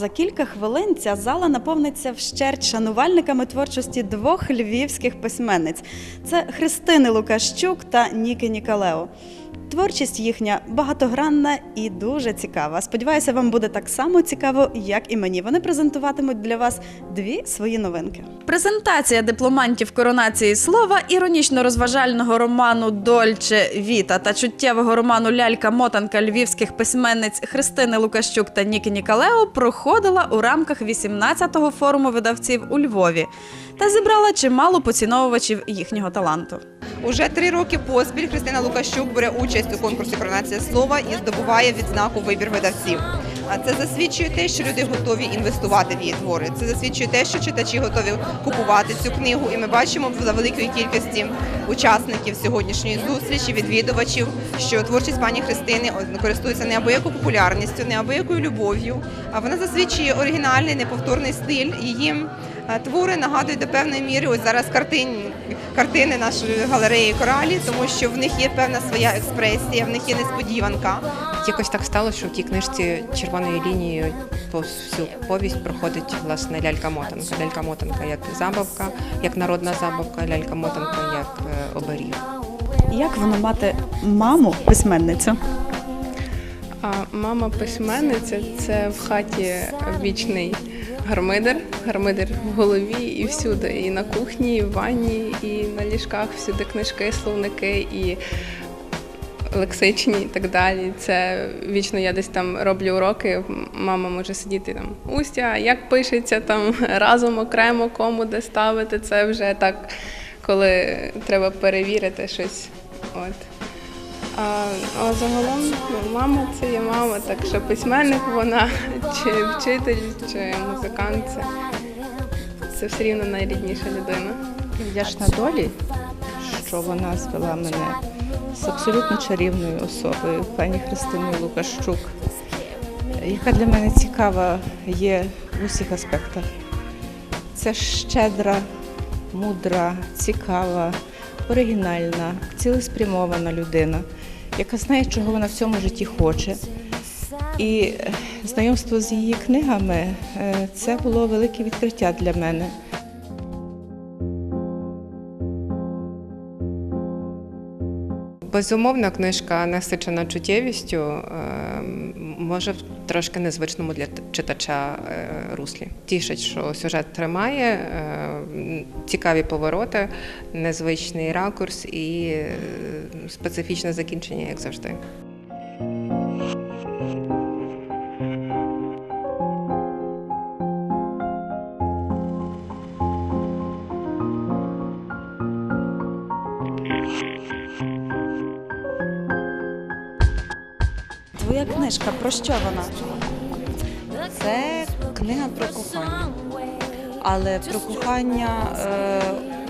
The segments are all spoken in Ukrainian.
За кілька хвилин ця зала наповниться вщерть шанувальниками творчості двох львівських письменниць: це Христини Лукащук та Ніки Нікалео. Творчість їхня багатогранна і дуже цікава. Сподіваюся, вам буде так само цікаво, як і мені. Вони презентуватимуть для вас дві свої новинки. Презентація дипломантів коронації слова, іронічно-розважального роману Дольче Віта та чуттєвого роману Лялька Мотанка львівських письменниць Христини Лукащук та Ніки Нікалео проходила у рамках 18-го форуму видавців у Львові та зібрала чимало поціновувачів їхнього таланту. Уже три роки поспіль Христина Лукащук бере участь у конкурсі Коронація слова і здобуває відзнаку вибір видавців. Це засвідчує те, що люди готові інвестувати в її твори. Це засвідчує те, що читачі готові купувати цю книгу. І ми бачимо за великої кількості учасників сьогоднішньої зустрічі, відвідувачів, що творчість пані Христини користується неабиякою популярністю, неабиякою любов'ю. А вона засвідчує оригінальний неповторний стиль. Її твори нагадують до певної міри ось зараз картин, картини нашої галереї коралі, тому що в них є певна своя експресія, в них є несподіванка. Якось так сталося, що в тій книжці червоною лінією повз всю повість проходить власне лялька-мотанка. Лялька-мотанка як забавка, як народна забавка, лялька-мотанка як е, оберіг. Як воно мати маму письменницю? А мама письменниця це в хаті вічний гармидер. Гармидер в голові і всюди. І на кухні, і в ванні, і на ліжках всюди книжки, словники і лексичні і так далі. Це вічно я десь там роблю уроки. Мама може сидіти там Устя, як пишеться там разом окремо, кому де ставити. Це вже так, коли треба перевірити щось. От. А, загалом ну, мама це є мама, так що письменник вона, чи вчитель, чи музикант, це, це все рівно найрідніша людина. вдячна долі, що вона звела мене з абсолютно чарівною особою, пані Христиною Лукащук, яка для мене цікава є в усіх аспектах. Це щедра, мудра, цікава, оригінальна, цілеспрямована людина, яка знає, чого вона в цьому житті хоче. І е, знайомство з її книгами е, це було велике відкриття для мене. Безумовно, книжка насичена чуттєвістю, е, може в трошки незвичному для читача руслі. Тішить, що сюжет тримає, цікаві повороти, незвичний ракурс і е, специфічне закінчення, як завжди. Твоя книжка про що вона? Це книга про кохання, але про кохання е,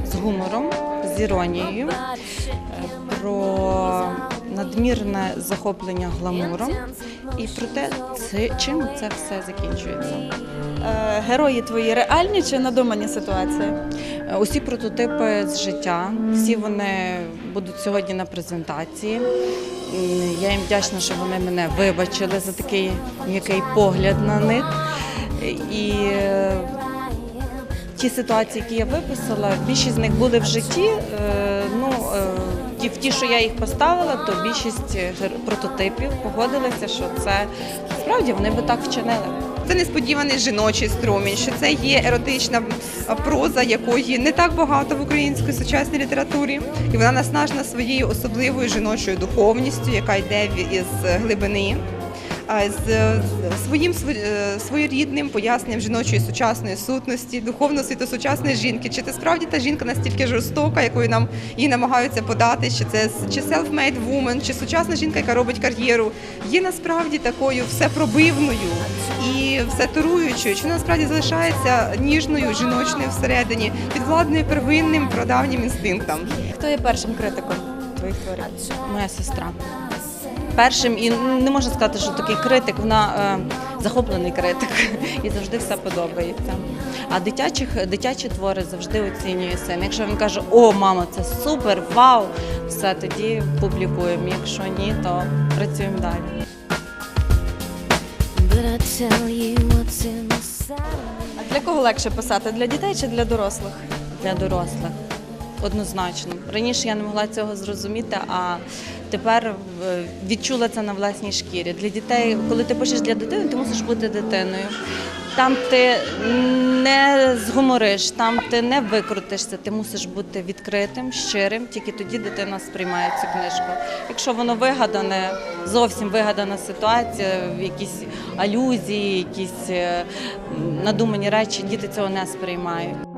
з гумором, з іронією, е, про надмірне захоплення гламуром і про те, чим це все закінчується. Е, герої твої реальні чи надумані ситуації? Усі прототипи з життя, всі вони будуть сьогодні на презентації. Я їм вдячна, що вони мене вибачили за такий м'який погляд на них. І ті ситуації, які я виписала, більшість з них були в житті. Е, Ну, е, в ті, що я їх поставила, то більшість прототипів погодилися, що це справді вони би так вчинили. Це несподіваний жіночий струмінь, що це є еротична проза, якої не так багато в українській сучасній літературі, і вона наснажена своєю особливою жіночою духовністю, яка йде із глибини. А, З е, своїм е, своєрідним поясненням жіночої сучасної сутності, духовного світу сучасної жінки. Чи це справді та жінка настільки жорстока, якою нам її намагаються подати? Чи це чи self-made woman, чи сучасна жінка, яка робить кар'єру, є насправді такою всепробивною і всетуруючою, чи насправді залишається ніжною, жіночною всередині, підвладною первинним прадавнім інстинктам. Хто є першим критиком твоїх творів? Моя сестра. Першим і не можна сказати, що такий критик, вона е, захоплений критик і завжди все подобається. А дитячих, дитячі твори завжди оцінює син. Якщо він каже, о, мама, це супер, вау, все тоді публікуємо. Якщо ні, то працюємо далі. А для кого легше писати? Для дітей чи для дорослих? для дорослих. Однозначно. Раніше я не могла цього зрозуміти, а тепер е, відчула це на власній шкірі. Для дітей, коли ти пишеш для дитини, ти мусиш бути дитиною. Там ти не згумориш, там ти не викрутишся, ти мусиш бути відкритим, щирим, тільки тоді дитина сприймає цю книжку. Якщо воно вигадане, зовсім вигадана ситуація, якісь алюзії, якісь е, надумані речі, діти цього не сприймають.